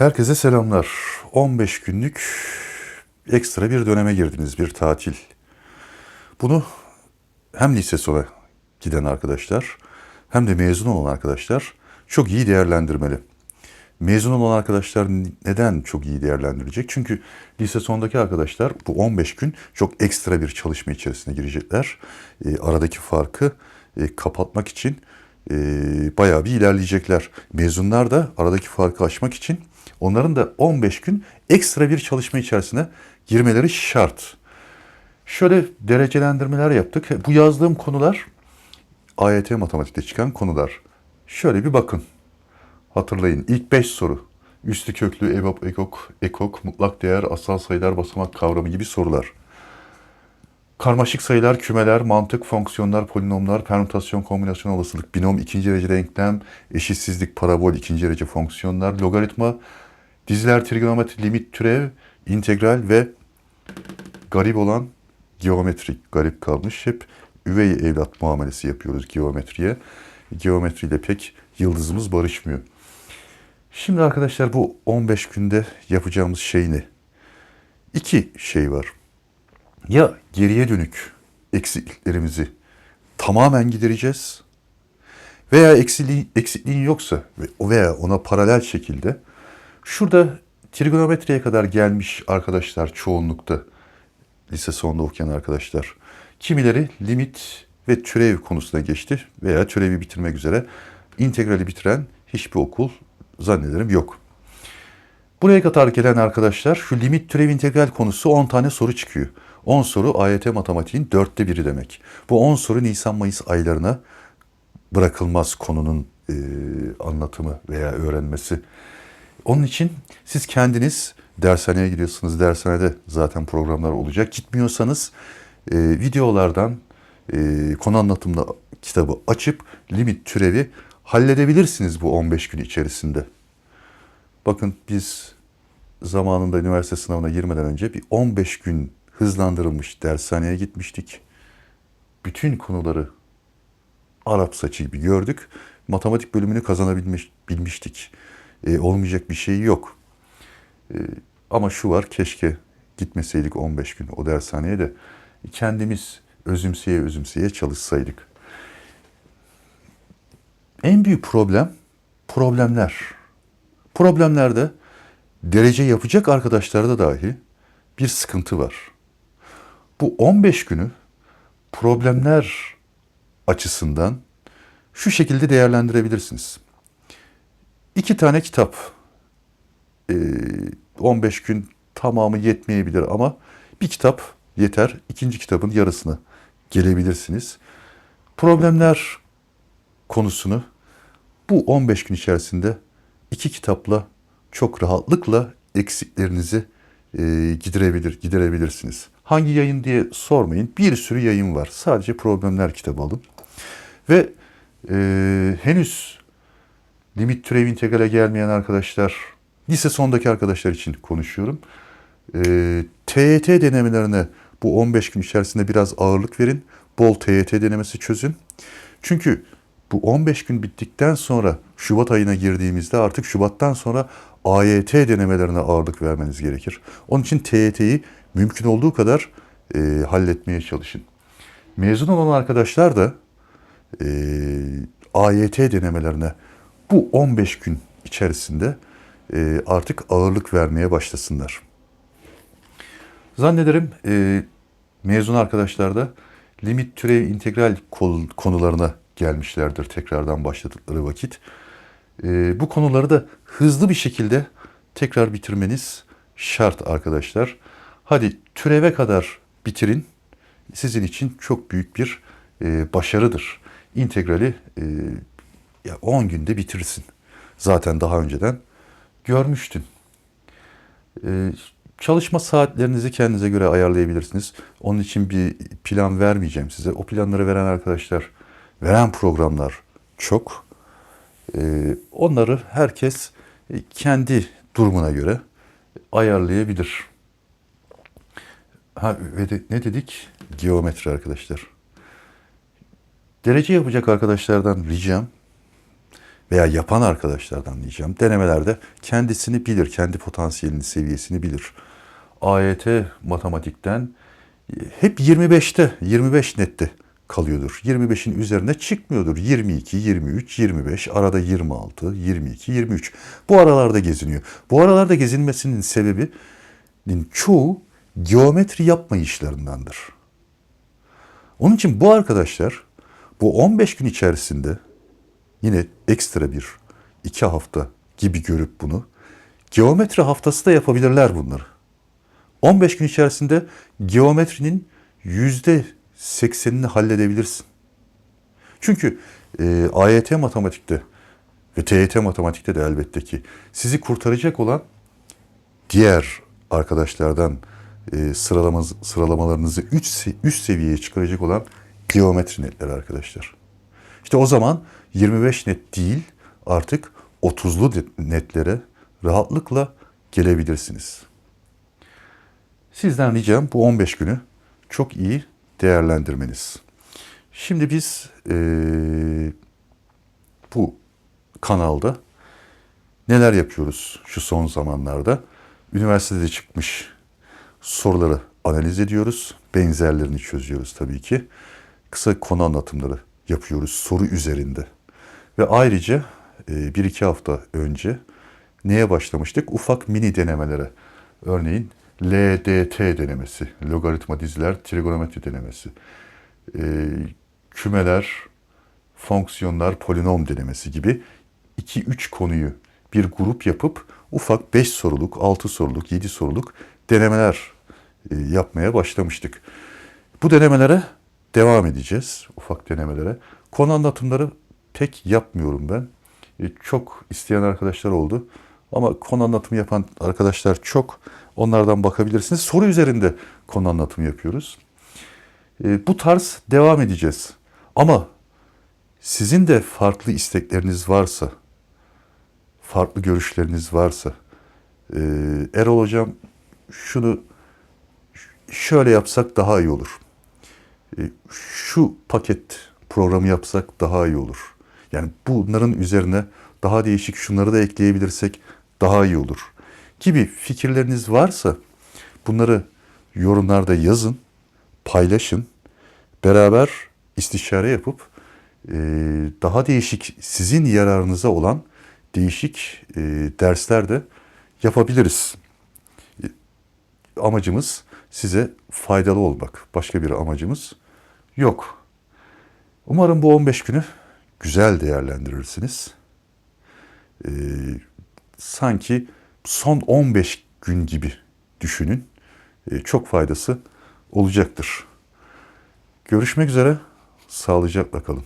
Herkese selamlar. 15 günlük ekstra bir döneme girdiniz, bir tatil. Bunu hem lise sona giden arkadaşlar hem de mezun olan arkadaşlar çok iyi değerlendirmeli. Mezun olan arkadaşlar neden çok iyi değerlendirecek? Çünkü lise sondaki arkadaşlar bu 15 gün çok ekstra bir çalışma içerisine girecekler. E, aradaki farkı e, kapatmak için e, bayağı bir ilerleyecekler. Mezunlar da aradaki farkı aşmak için onların da 15 gün ekstra bir çalışma içerisine girmeleri şart. Şöyle derecelendirmeler yaptık. Bu yazdığım konular AYT matematikte çıkan konular. Şöyle bir bakın. Hatırlayın. İlk 5 soru. Üstü köklü, EBOB, ekok, ekok, mutlak değer, asal sayılar, basamak kavramı gibi sorular. Karmaşık sayılar, kümeler, mantık, fonksiyonlar, polinomlar, permütasyon, kombinasyon, olasılık, binom, ikinci derece denklem, eşitsizlik, parabol, ikinci derece fonksiyonlar, logaritma, diziler, trigonometri, limit, türev, integral ve garip olan geometrik. Garip kalmış. Hep üvey evlat muamelesi yapıyoruz geometriye. Geometriyle pek yıldızımız barışmıyor. Şimdi arkadaşlar bu 15 günde yapacağımız şey ne? İki şey var. Ya geriye dönük eksikliklerimizi tamamen gidereceğiz veya eksikliğin, eksikliğin yoksa ve- veya ona paralel şekilde şurada trigonometriye kadar gelmiş arkadaşlar çoğunlukta lise sonunda okuyan arkadaşlar. Kimileri limit ve türev konusuna geçti veya türevi bitirmek üzere integrali bitiren hiçbir okul zannederim yok. Buraya kadar gelen arkadaşlar şu limit türev integral konusu 10 tane soru çıkıyor. 10 soru AYT matematiğin dörtte biri demek. Bu 10 soru Nisan-Mayıs aylarına bırakılmaz konunun e, anlatımı veya öğrenmesi. Onun için siz kendiniz dershaneye gidiyorsunuz. Dershanede zaten programlar olacak. Gitmiyorsanız e, videolardan e, konu anlatımlı kitabı açıp limit türevi halledebilirsiniz bu 15 gün içerisinde. Bakın biz zamanında üniversite sınavına girmeden önce bir 15 gün hızlandırılmış dershaneye gitmiştik. Bütün konuları Arap saçı gibi gördük. Matematik bölümünü kazanabilmiş bilmiştik. E, olmayacak bir şey yok. E, ama şu var keşke gitmeseydik 15 gün o dershaneye de kendimiz özümseye özümseye çalışsaydık. En büyük problem problemler. Problemlerde derece yapacak arkadaşlarda dahi bir sıkıntı var. Bu 15 günü problemler açısından şu şekilde değerlendirebilirsiniz. İki tane kitap. Ee, 15 gün tamamı yetmeyebilir ama bir kitap yeter. İkinci kitabın yarısını gelebilirsiniz. Problemler konusunu bu 15 gün içerisinde iki kitapla çok rahatlıkla eksiklerinizi e, giderebilir, giderebilirsiniz. Hangi yayın diye sormayın. Bir sürü yayın var. Sadece problemler kitabı alın. Ve e, henüz limit türev integrale gelmeyen arkadaşlar, lise sondaki arkadaşlar için konuşuyorum. E, TYT denemelerine bu 15 gün içerisinde biraz ağırlık verin. Bol TYT denemesi çözün. Çünkü bu 15 gün bittikten sonra Şubat ayına girdiğimizde artık Şubat'tan sonra AYT denemelerine ağırlık vermeniz gerekir. Onun için TYT'yi mümkün olduğu kadar e, halletmeye çalışın. Mezun olan arkadaşlar da e, AYT denemelerine bu 15 gün içerisinde e, artık ağırlık vermeye başlasınlar. Zannederim e, mezun arkadaşlar da limit türev integral konularına gelmişlerdir tekrardan başladıkları vakit. E, bu konuları da hızlı bir şekilde tekrar bitirmeniz şart arkadaşlar. Hadi türeve kadar bitirin. Sizin için çok büyük bir e, başarıdır. İntegrali e, ya 10 günde bitirsin. Zaten daha önceden görmüştün. Ee, çalışma saatlerinizi kendinize göre ayarlayabilirsiniz. Onun için bir plan vermeyeceğim size. O planları veren arkadaşlar, veren programlar çok. Ee, onları herkes kendi durumuna göre ayarlayabilir. Ha, ve de, ne dedik? Geometri arkadaşlar. Derece yapacak arkadaşlardan ricam veya yapan arkadaşlardan diyeceğim. Denemelerde kendisini bilir, kendi potansiyelini, seviyesini bilir. AYT matematikten e, hep 25'te, 25 nette kalıyordur. 25'in üzerine çıkmıyordur. 22, 23, 25, arada 26, 22, 23. Bu aralarda geziniyor. Bu aralarda gezinmesinin sebebinin çoğu geometri yapma işlerindendir. Onun için bu arkadaşlar bu 15 gün içerisinde yine ekstra bir iki hafta gibi görüp bunu geometri haftası da yapabilirler bunları. 15 gün içerisinde geometrinin yüzde 80'ini halledebilirsin. Çünkü e, AYT matematikte ve TYT matematikte de elbette ki sizi kurtaracak olan diğer arkadaşlardan e, sıralama, sıralamalarınızı üst, üst seviyeye çıkaracak olan geometri netleri arkadaşlar. İşte o zaman 25 net değil artık 30'lu netlere rahatlıkla gelebilirsiniz. Sizden ricam bu 15 günü çok iyi değerlendirmeniz. Şimdi biz e, bu kanalda neler yapıyoruz şu son zamanlarda? Üniversitede çıkmış soruları analiz ediyoruz. Benzerlerini çözüyoruz tabii ki. Kısa konu anlatımları yapıyoruz soru üzerinde. Ve ayrıca e, bir iki hafta önce neye başlamıştık? Ufak mini denemelere. Örneğin LDT denemesi, logaritma diziler trigonometri denemesi, e, kümeler, fonksiyonlar, polinom denemesi gibi 2-3 konuyu bir grup yapıp ufak 5 soruluk, 6 soruluk, 7 soruluk denemeler e, yapmaya başlamıştık. Bu denemelere devam edeceğiz, ufak denemelere. Konu anlatımları pek yapmıyorum ben. E, çok isteyen arkadaşlar oldu. Ama konu anlatımı yapan arkadaşlar çok. Onlardan bakabilirsiniz. Soru üzerinde konu anlatımı yapıyoruz. E, bu tarz devam edeceğiz. Ama sizin de farklı istekleriniz varsa, farklı görüşleriniz varsa, e, Erol Hocam şunu şöyle yapsak daha iyi olur. E, şu paket programı yapsak daha iyi olur. Yani bunların üzerine daha değişik şunları da ekleyebilirsek daha iyi olur gibi fikirleriniz varsa bunları yorumlarda yazın, paylaşın. Beraber istişare yapıp e, daha değişik sizin yararınıza olan değişik e, dersler de yapabiliriz. Amacımız size faydalı olmak. Başka bir amacımız yok. Umarım bu 15 günü güzel değerlendirirsiniz. Ee, sanki son 15 gün gibi düşünün. Ee, çok faydası olacaktır. Görüşmek üzere. Sağlıcakla kalın.